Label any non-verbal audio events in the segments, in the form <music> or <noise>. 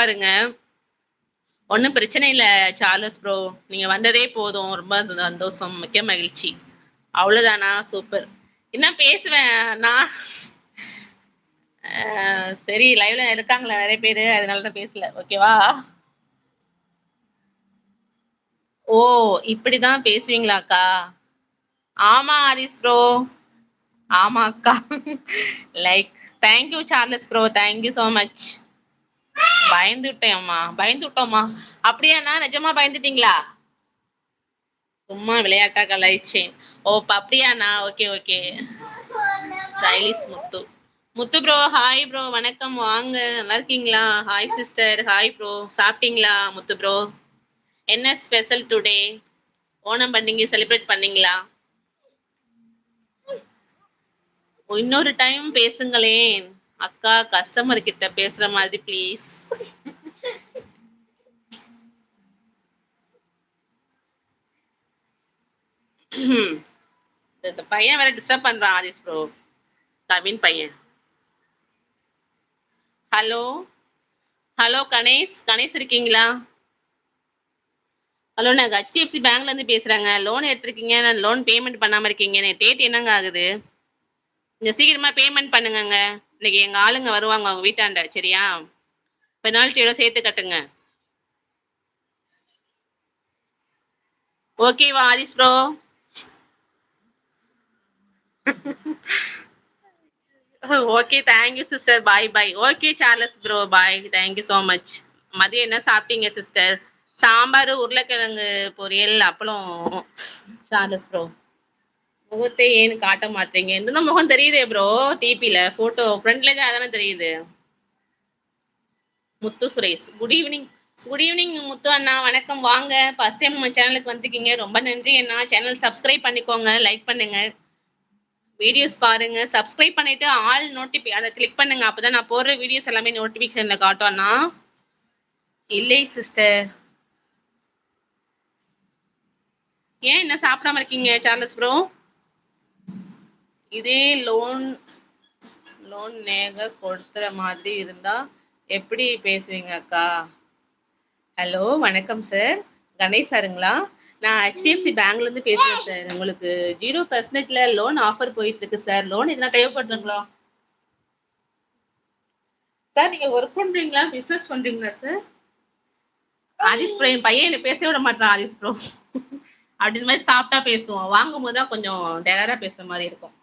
பாருங்க. ஒன்றும் பிரச்சனை இல்லை சார்லஸ் ப்ரோ நீங்க வந்ததே போதும். ரொம்ப சந்தோஷம். மிக்க மகிழ்ச்சி. அவ்வளோதானா சூப்பர் என்ன பேசுவேன்? நான் சரி லைவ்ல இருக்காங்களே நிறைய பேரு. அதனால தான் பேசல. ஓகேவா ஓ இப்படிதான் பேசுவீங்களாக்கா? ஆமா ஹரிஸ் ப்ரோ ஆமா அக்கா like thank you Charles bro thank you so much பயந்துட்டேம்மா பயந்துட்டோம்மா. அப்படியாண்ணா நிஜமா பயந்துட்டீங்களா? சும்மா விளையாட்டா கலாய்ச்சேன். ஓ அப்ப அப்படியாண்ணா okay okay. Stylish Muthu. Muthu bro hi bro வணக்கம். வாங்க. நல்லா இருக்கீங்களா? ஹாய் சிஸ்டர் ஹாய் ப்ரோ சாப்பிட்டீங்களா முத்து ப்ரோ என்ன ஸ்பெஷல் டுடே ஓணம் பண்ணீங்க செலிப்ரேட் பண்ணீங்களா? இன்னொரு டைம் பேசுங்களேன். அக்கா கஸ்டமர் கிட்ட பேசுற மாதிரி ப்ளீஸ் இந்த பையன் வேற டிஸ்டர்ப் பண்றான் ஆதிஸ் ப்ரோ கவின் பையன். Hello hello Ganesh. கணேஷ் இருக்கீங்களா? ஹலோ நாங்கள் ஹெச்டிஎஃப்சி பேங்க்ல இருந்து பேசுறேங்க. லோன் எடுத்திருக்கீங்க. நான் லோன் பேமெண்ட் பண்ணாம இருக்கீங்க. டேட் என்னங்க ஆகுது? கொஞ்சம் சீக்கிரமா பேமெண்ட் பண்ணுங்கங்க. இன்னைக்கு எங்க ஆளுங்க வருவாங்க அவங்க வீட்டாண்ட சரியா? பெனால்ட்டியோட சேர்த்து கட்டுங்க. ஓகேவா Adhis bro okay thank you sister bye bye okay Charles bro bye thank you so much மதியம் என்ன சாப்பிட்டீங்க சிஸ்டர் சாம்பார் உருளைக்கிழங்கு பொரியல் அப்பளம். சார்லஸ் ப்ரோ முகத்தை ஏன்னு காட்ட மாட்டீங்க? இந்த முகம் தெரியுதே ப்ரோ டிபில போட்டோ ஃப்ரண்ட்ல தானே தெரியுது. Muthu Suresh. Good evening good evening Muthu அண்ணா. வணக்கம். வாங்க. ஃபர்ஸ்ட் டைம் நம்ம சேனலுக்கு வந்திருக்கீங்க. ரொம்ப நன்றி அண்ணா. சேனல் சப்ஸ்கிரைப் பண்ணிக்கோங்க. லைக் பண்ணுங்க. வீடியோஸ் பாருங்க. சப்ஸ்கிரைப் பண்ணிட்டு ஆல் நோட்டிஃபி அதை கிளிக் பண்ணுங்க. அப்பதான் நான் போடுற வீடியோஸ் எல்லாமே நோட்டிபிகேஷன்ல காட்டும் இல்லை சிஸ்டர் ஏன் என்ன சாப்பிடாம இருக்கீங்க சார்லஸ் ப்ரோ இதே லோன் லோன் நேக கொடுத்துற மாதிரி இருந்தா எப்படி பேசுவீங்க அக்கா? ஹலோ வணக்கம் சார் கணேஷ் சாருங்களா? நான் ஹெச்டிஎஃப்சி பேங்க்ல இருந்து பேசுறேன் சார் உங்களுக்கு ஜீரோ பர்சன்டேஜில் லோன் ஆஃபர் போயிட்டு இருக்கு சார் லோன் எதுனா தேவைப்படுதுங்களா? சார் நீங்க ஒர்க் பண்றீங்களா? பிசினஸ் பண்றீங்களா சார் ஆதிஸ் ப்ரோ என் பையன் என்ன பேச விட மாட்டான் ஆதிஸ் ப்ரோ <laughs> அப்படின்னு மாதிரி சாப்பிட்டா பேசுவோம். வாங்கும் போது தான் கொஞ்சம் டெரரா பேசுற மாதிரி இருக்கும்.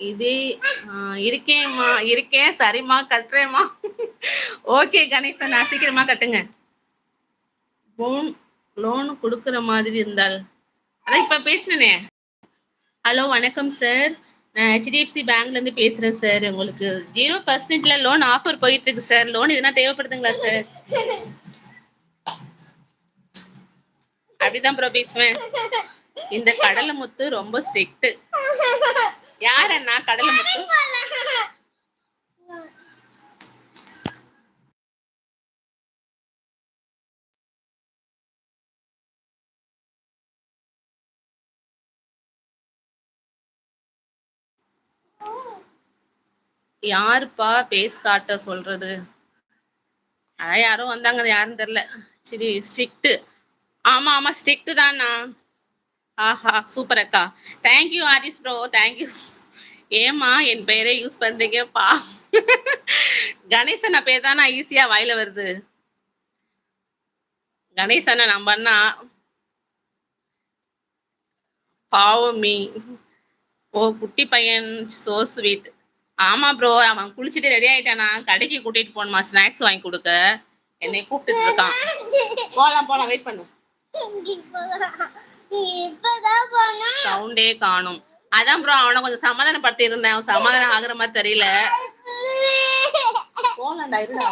இதே ஆஹ் இருக்கேம்மா இருக்கேன் சரிம்மா கட்டுறேம்மா. ஓகே கணேசன் நான் சீக்கிரமா கட்டுங்க. லோன் லோன் கொடுக்குற மாதிரி இருந்தால். அதான் இப்ப பேசுனேனே. ஹலோ வணக்கம் சார் நான் ஹெச்டிஎஃப்சி பேங்க்ல இருந்து பேசுறேன் சார் உங்களுக்கு ஜீரோ பர்சன்டேஜ்ல லோன் ஆஃபர் போயிட்டு இருக்கு சார் லோன் எதுனா தேவைப்படுதுங்களா சார் அப்படிதான் ப்ரோ பேசுவேன். இந்த கடலை முத்து ரொம்ப செட்டு யார் அண்ணா கடலை முத்து. யாருப்பா பேஸ் காட்ட சொல்றது? அதான் யாரும் வந்தாங்க யாருன்னு தெரியல. சரி ஸ்ட்ரிக்ட் ஆமா ஆமா ஸ்ட்ரிக்ட் தானா ஆஹா சூப்பர் அக்கா. Thank you Aris bro thank you ஏமா என் பெயரே யூஸ் பண்றீங்க? பா. கணேசன் பேர் தானா ஈஸியா வாயில வருது. கணேசனை நம்பன்னா பாவமி. ஓ குட்டி பையன் சோ ஸ்வீட் ஆமா ப்ரோ அவன் குளிச்சுட்டு ரெடி ஆயிட்டானா? கடைக்கு கூட்டிட்டு போகணுமா? ஸ்நாக்ஸ் வாங்கி கொடுக்க. என்னை கூப்பிட்டு இருக்கான். போலாம் போலாம் வெயிட் பண்ணு. சவுண்டே காணும். அதான் ப்ரோ அவனை கொஞ்சம் சமாதானப்படுத்தி இருந்தேன் அவன் சமாதானம் ஆகுற மாதிரி தெரியல. போலாம்டா இருடா.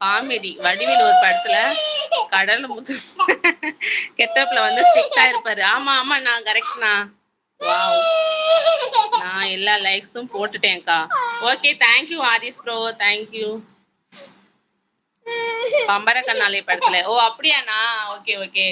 காமெடி. வடிவில் ஒரு படத்துல கடல் முத்து <laughs> கெட்டப்ல வந்து ஸ்ட்ரிக்டா இருப்பாரு. ஆமா ஆமா நான் கரெக்ட்ண்ணா வாவ் நான் எல்லா லைக்ஸும் போட்டுட்டேன்க்கா. Okay thank you Aadhis bro thank you Bambara Kannaley படத்துல. ஓ அப்படியாண்ணா? Okay okay